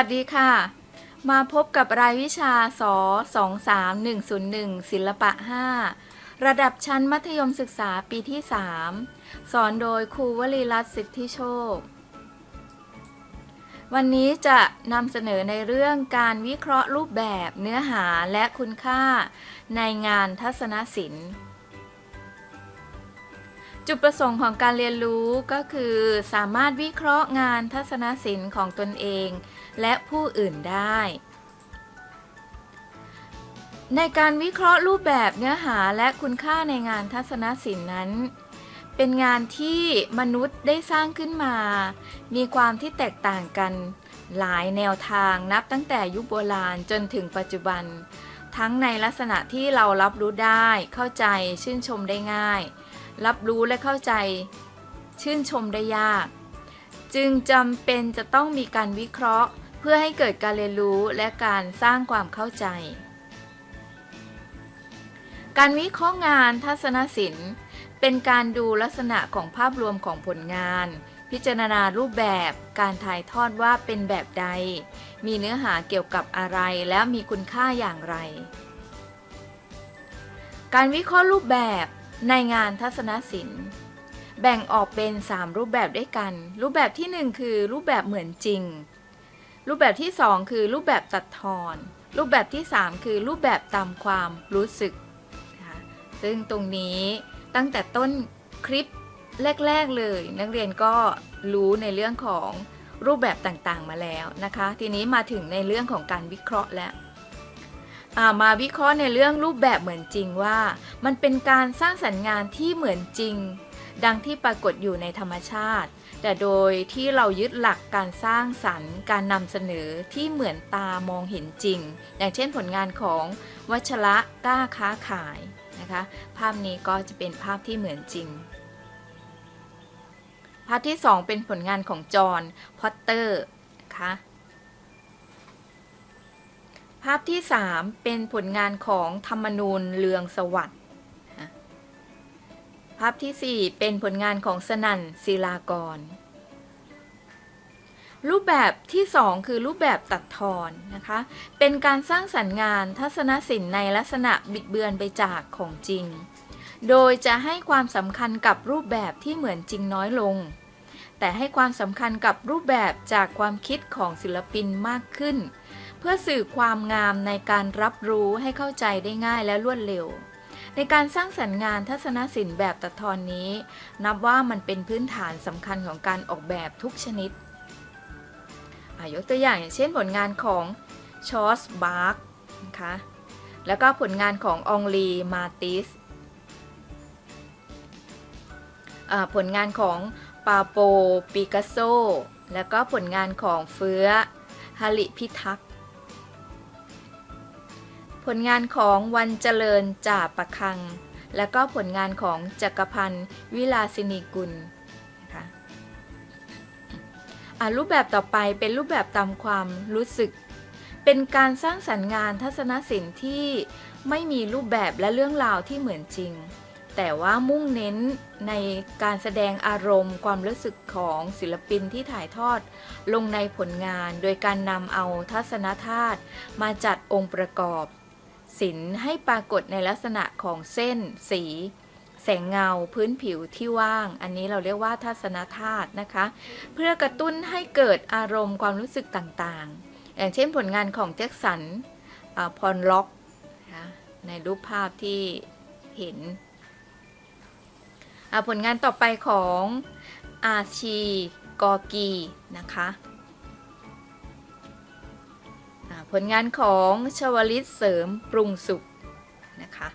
วัสดีค่ะ มาพบกับรายวิชาส23101 ศิลปะ 5 ระดับชั้นมัธยมศึกษาปีที่ 3 สอนโดยครูวลีรัตน์สิทธิโชค วันนี้จะนำเสนอในเรื่องการวิเคราะห์รูปแบบเนื้อหาและคุณค่าในงานทัศนศิลป์จุดประสงค์ของการเรียนรู้ก็คือ สามารถวิเคราะห์งานทัศนศิลป์ของตนเอง และผู้อื่นได้ ในการวิเคราะห์รูปแบบเนื้อหาและคุณค่าในงานทัศนศิลป์นั้น เป็นงานที่มนุษย์ได้สร้างขึ้นมา มีความที่แตกต่างกันหลายแนวทางนับตั้งแต่ยุคโบราณจนถึงปัจจุบัน ทั้งในลักษณะที่เรารับรู้ได้ เข้าใจชื่นชมได้ง่าย รับรู้และเข้าใจ ชื่นชมได้ยาก จึงจำเป็นจะต้องมีการวิเคราะห์ เพื่อให้เกิดการเรียนรู้และการสร้างความเข้าใจ การวิเคราะห์งานทัศนศิลป์ เป็นการดูลักษณะของภาพรวมของผลงาน พิจารณารูปแบบการถ่ายทอดว่าเป็นแบบใด มีเนื้อหาเกี่ยวกับอะไรและมีคุณค่าอย่างไร การวิเคราะห์รูปแบบในงานทัศนศิลป์แบ่งออกเป็น 3 รูปแบบด้วยกัน รูปแบบที่ 1 คือรูปแบบเหมือนจริง รูปแบบที่ 2 คือรูปแบบตัดทอน รูปแบบที่ 3 คือรูปแบบตามความรู้สึกนะคะซึ่งตรงนี้ตั้งแต่ต้นคลิปแรก ๆ เลย นักเรียนก็รู้ในเรื่องของรูปแบบต่างๆมาแล้วนะคะ ทีนี้มาถึงในเรื่องของการวิเคราะห์แล้วมาวิเคราะห์ในเรื่องรูปแบบเหมือนจริงว่า มันเป็นการสร้างสรรค์งานที่เหมือนจริง ดังที่ปรากฏอยู่ในธรรมชาติ แต่โดยที่เรายึดหลักการสร้างสรรค์ การนำเสนอที่เหมือนตามองเห็นจริง อย่างเช่นผลงานของวัชระกล้าค้าขายนะคะ ภาพนี้ก็จะเป็นภาพที่เหมือนจริง ภาพที่ 2 เป็นผลงานของจอห์นพอตเตอร์นะคะภาพที่ 3 เป็นผลงานของธรรมนูญเลืองสวัสด์ ภาพทีสี่ 4 เป็นผลงานของสนั่นศิลากร รูปแบบที่ 2 คือรูปแบบตัดทอนนะคะ เป็นการสร้างสรรค์งานทัศนศิลป์ในลักษณะบิดเบือนไปจากของจริง โดยจะให้ความสำคัญกับรูปแบบที่เหมือนจริงน้อยลง แต่ให้ความสำคัญกับรูปแบบจากความคิดของศิลปินมากขึ้น เพื่อสื่อความงามในการรับรู้ให้เข้าใจได้ง่ายและรวดเร็ว ในการสร้างสรรค์งานทัศนศิลป์แบบตัดทอนนี้ นับว่ามันเป็นพื้นฐานสำคัญของการออกแบบทุกชนิดยกตัวอย่างอย่างเช่นผลงานของชอสบาร์กนะคะแล้วก็ผลงานขององลีมาติสผลงานของปาโปปิกัสโซ แล้วก็ผลงานของเฟื้อฮาริพิทักษ์ ผลงานของวันเจริญจ่าประคัง และก็ผลงานของจักรพันธ์วิลาสินีกุลนะคะอะรูปแบบต่อไปเป็นรูปแบบตามความรู้สึก เป็นการสร้างสรรค์งานทัศนศิลป์ที่ไม่มีรูปแบบและเรื่องราวที่เหมือนจริง แต่ว่ามุ่งเน้นในการแสดงอารมณ์ ความรู้สึกของศิลปินที่ถ่ายทอดลงในผลงาน โดยการนำเอาทัศนธาตุมาจัดองค์ประกอบ ศิลป์ให้ปรากฏในลักษณะของเส้น สี แสงเงาพื้นผิวที่ว่าง อันนี้เราเรียกว่าทัศนธาตุนะคะ เพื่อกระตุ้นให้เกิดอารมณ์ความรู้สึกต่างๆ อย่างเช่นผลงานของแจ็คสันอาพรล็อกนะคะในรูปภาพที่เห็น ผลงานต่อไปของอาชีกอกีนะคะ ผลงานของชวลิตเสริมปรุงสุขนะคะ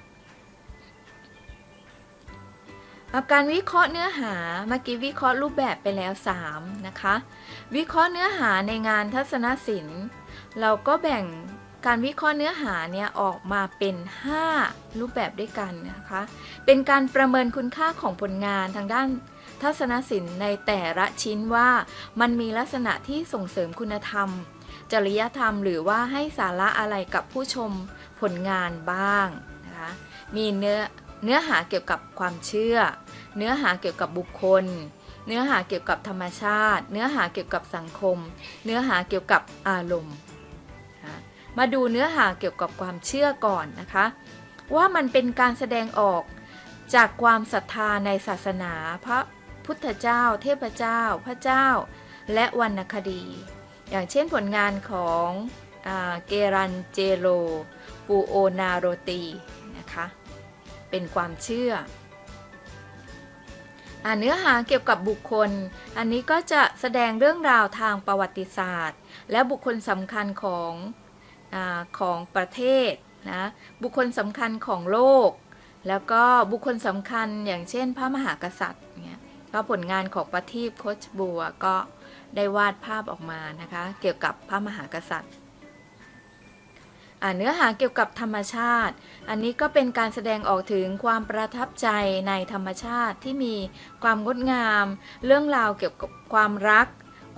อาการวิเคราะห์เนื้อหาเมื่อกี้วิเคราะห์รูปแบบไปแล้ว 3 นะคะ วิเคราะห์เนื้อหาในงานทัศนศิลป์ เราก็แบ่งการวิเคราะห์เนื้อหาเนี่ยออกมาเป็น 5 รูปแบบด้วยกันนะคะ เป็นการประเมินคุณค่าของผลงานทางด้านทัศนศิลป์ในแต่ละชิ้นว่ามันมีลักษณะที่ส่งเสริมคุณธรรม จริยธรรมหรือว่าให้สาระอะไรกับผู้ชมผลงานบ้างนะคะมีเนื้อเนื้อหาเกี่ยวกับความเชื่อ เนื้อหาเกี่ยวกับบุคคล เนื้อหาเกี่ยวกับธรรมชาติ เนื้อหาเกี่ยวกับสังคม เนื้อหาเกี่ยวกับอารมณ์มาดูเนื้อหาเกี่ยวกับความเชื่อก่อนนะคะ ว่ามันเป็นการแสดงออกจากความศรัทธาในศาสนาพระพุทธเจ้า เทพเจ้า พระเจ้า และวรรณคดี อย่างเช่นผลงานของเกรันเจโรปูโอนาโรตีนะคะ เป็นความเชื่ออเนื้อหาเกี่ยวกับบุคคล อันนี้ก็จะแสดงเรื่องราวทางประวัติศาสตร์ และบุคคลสำคัญของอของประเทศนะ บุคคลสำคัญของโลก แล้วก็บุคคลสำคัญอย่างเช่น พระมหากษัตริย์เนี่ยก็ผลงานของประทีปโคชบัวก็ ได้วาดภาพออกมานะคะ เกี่ยวกับพระมหากษัตริย์เนื้อหาเกี่ยวกับธรรมชาติ อันนี้ก็เป็นการแสดงออกถึงความประทับใจในธรรมชาติที่มีความงดงาม เรื่องราวเกี่ยวกับความรัก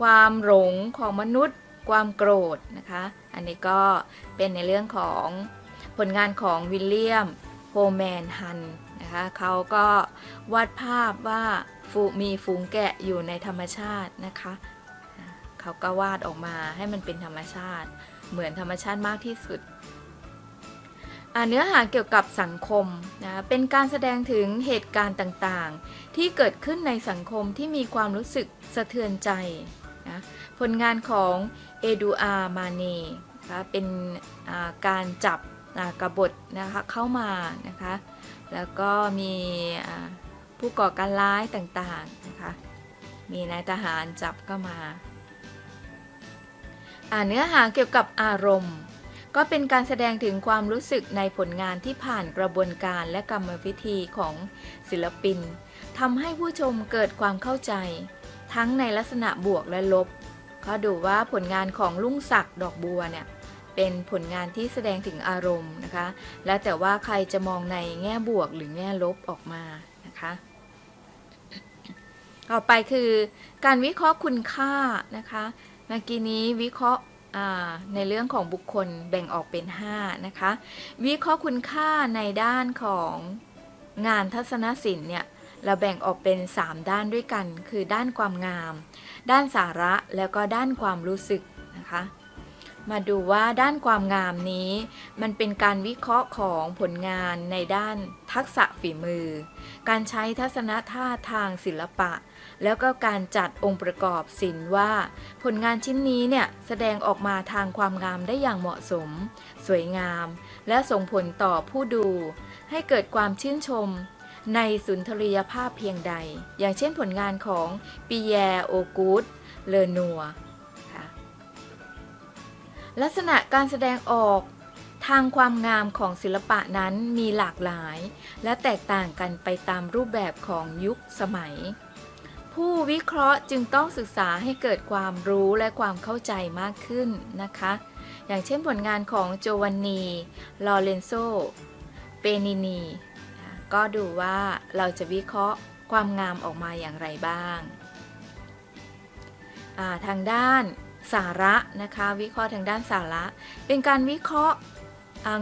ความหลงของมนุษย์ ความโกรธนะคะ อันนี้ก็เป็นในเรื่องของผลงานของวิลเลียมโฮแมนฮันนะคะเขาก็วาดภาพว่ามีฝูงแกะอยู่ในธรรมชาตินะคะ เขาก็วาดออกมาให้มันเป็นธรรมชาติ เหมือนธรรมชาติมากที่สุดเนื้อหาเกี่ยวกับสังคมนะเป็นการแสดงถึงเหตุการณ์ต่างๆ ที่เกิดขึ้นในสังคมที่มีความรู้สึกสะเทือนใจนะผลงานของเอดูอาร์มาเน่นะคะเป็นการจับกบฏนะคะเข้ามานะคะแล้วก็มีผู้ก่อการร้ายต่างๆนะคะมีนายทหารจับเข้ามา เนื้อหาเกี่ยวกับอารมณ์ ก็เป็นการแสดงถึงความรู้สึกในผลงานที่ผ่านกระบวนการและกรรมวิธีของศิลปินทำให้ผู้ชมเกิดความเข้าใจ ทั้งในลักษณะบวกและลบ ก็ดูว่าผลงานของลุงศักดิ์ดอกบัวเนี่ยเป็นผลงานที่แสดงถึงอารมณ์นะคะ และแต่ว่าใครจะมองในแง่บวกหรือแง่ลบออกมานะคะ ต่อไปคือ การวิเคราะห์คุณค่านะคะ เมื่อกี้นี้วิเคราะห์ในเรื่องของบุคคลแบ่งออกเป็น 5 นะคะ วิเคราะห์คุณค่าในด้านของงานทัศนศิลป์เนี่ยเราแบ่งออกเป็น 3 ด้านด้วยกัน คือด้านความงาม ด้านสาระแล้วก็ด้านความรู้สึกนะคะ มาดูว่าด้านความงามนี้ มันเป็นการวิเคราะห์ของผลงานในด้านทักษะฝีมือ การใช้ทัศนท่าทางศิลปะ แล้วก็การจัดองค์ประกอบศิลป์ว่า ผลงานชิ้นนี้เนี่ยแสดงออกมาทางความงามได้อย่างเหมาะสม สวยงาม และส่งผลต่อผู้ดู ให้เกิดความชื่นชมในสุนทรียภาพเพียงใด อย่างเช่นผลงานของปีแยโอกูดเลนัว ลักษณะการแสดงออกทางความงามของศิลปะนั้นมีหลากหลาย และแตกต่างกันไปตามรูปแบบของยุคสมัย ผู้วิเคราะห์จึงต้องศึกษาให้เกิดความรู้และความเข้าใจมากขึ้นนะคะ อย่างเช่นผลงานของโจวันนี ลอเรนโซ เปนินี ก็ดูว่าเราจะวิเคราะห์ความงามออกมาอย่างไรบ้างาทางด้าน สาระนะคะ วิเคราะห์ทางด้านสาระ เป็นการวิเคราะห์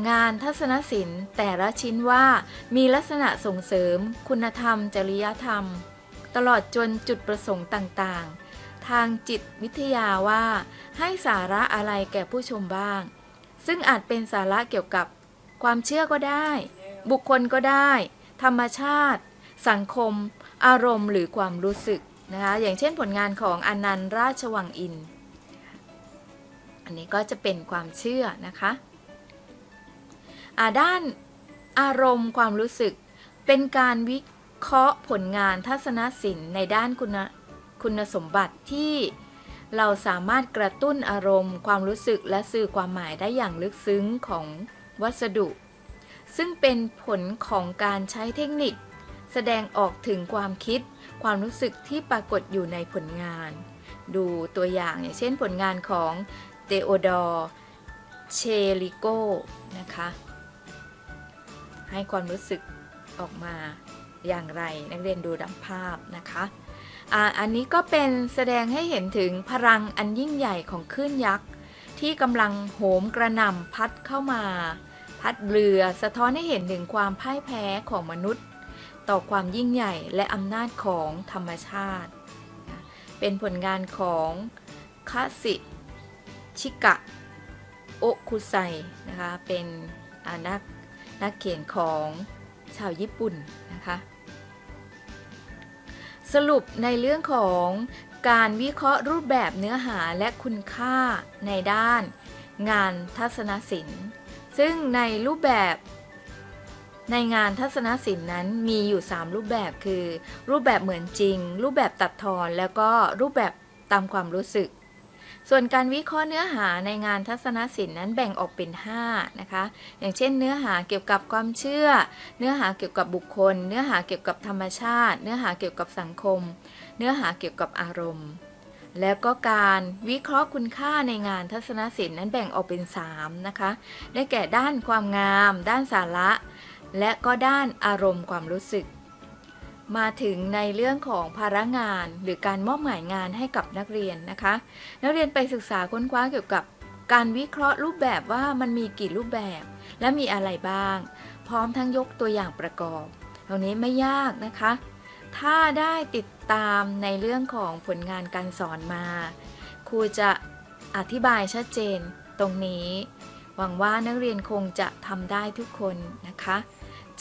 งานทัศนศิลป์ แต่ละชิ้นว่ามีลักษณะส่งเสริม คุณธรรม จริยธรรม ตลอดจนจุดประสงค์ต่างๆ ทางจิตวิทยาว่า ให้สาระอะไรแก่ผู้ชมบ้าง ซึ่งอาจเป็นสาระเกี่ยวกับความเชื่อก็ได้ บุคคลก็ได้ ธรรมชาติ สังคม อารมณ์ หรือความรู้สึกนะคะอย่างเช่นผลงานของอนันต์ราชวังอินทร์ อันนี้ก็จะเป็นความเชื่อนะคะอ่าด้านอารมณ์ความรู้สึก เป็นการวิเคราะห์ผลงานทัศนศิลป์ในด้านคุณคุณสมบัติที่เราสามารถกระตุ้นอารมณ์ ความรู้สึกและสื่อความหมายได้อย่างลึกซึ้งของวัสดุ ซึ่งเป็นผลของการใช้เทคนิค แสดงออกถึงความคิด ความรู้สึกที่ปรากฏอยู่ในผลงาน ดูตัวอย่างอย่างเช่นผลงานของ โอดอร์เชลิโกนะคะ ให้ความรู้สึกออกมาอย่างไรนักเรียนดูดังภาพนะคะอันนี้ก็เป็นแสดงให้เห็นถึงพลังอันยิ่งใหญ่ของคลื่นยักษ์ ที่กำลังโหมกระหน่ำพัดเข้ามา พัดเรือสะท้อนให้เห็นถึงความพ่ายแพ้ของมนุษย์ ต่อความยิ่งใหญ่และอำนาจของธรรมชาติ เป็นผลงานของคาสิ ชิกะโอคุไซนะคะเป็นนักนักเขียนของชาวญี่ปุ่นนะคะสรุปในเรื่องของการวิเคราะห์รูปแบบเนื้อหาและคุณค่าในด้านงานทัศนศิลป์ ซึ่งในรูปแบบในงานทัศนศิลป์นั้นมีอยู่ 3 รูปแบบคือ รูปแบบเหมือนจริง รูปแบบตัดทอนแล้วก็รูปแบบตามความรู้สึก ส่วนการวิเคราะห์เนื้อหาในงานทัศนศิลป์นั้นแบ่งออกเป็น 5 นะคะ อย่างเช่น เนื้อหาเกี่ยวกับความเชื่อ เนื้อหาเกี่ยวกับบุคคล เนื้อหาเกี่ยวกับธรรมชาติ เนื้อหาเกี่ยวกับสังคม เนื้อหาเกี่ยวกับอารมณ์ แล้วก็การวิเคราะห์คุณค่าในงานทัศนศิลป์นั้นแบ่งออกเป็น 3 นะคะ ได้แก่ด้านความงาม ด้านสาระ และก็ด้านอารมณ์ความรู้สึก มาถึงในเรื่องของภาระงาน หรือการมอบหมายงานให้กับนักเรียนนะคะ นักเรียนไปศึกษาค้นคว้าเกี่ยวกับการวิเคราะห์รูปแบบว่ามันมีกี่รูปแบบ และมีอะไรบ้าง พร้อมทั้งยกตัวอย่างประกอบตรงนี้ไม่ยากนะคะ ถ้าได้ติดตามในเรื่องของผลงานการสอนมา ครูจะอธิบายชัดเจนตรงนี้ หวังว่านักเรียนคงจะทำได้ทุกคนนะคะ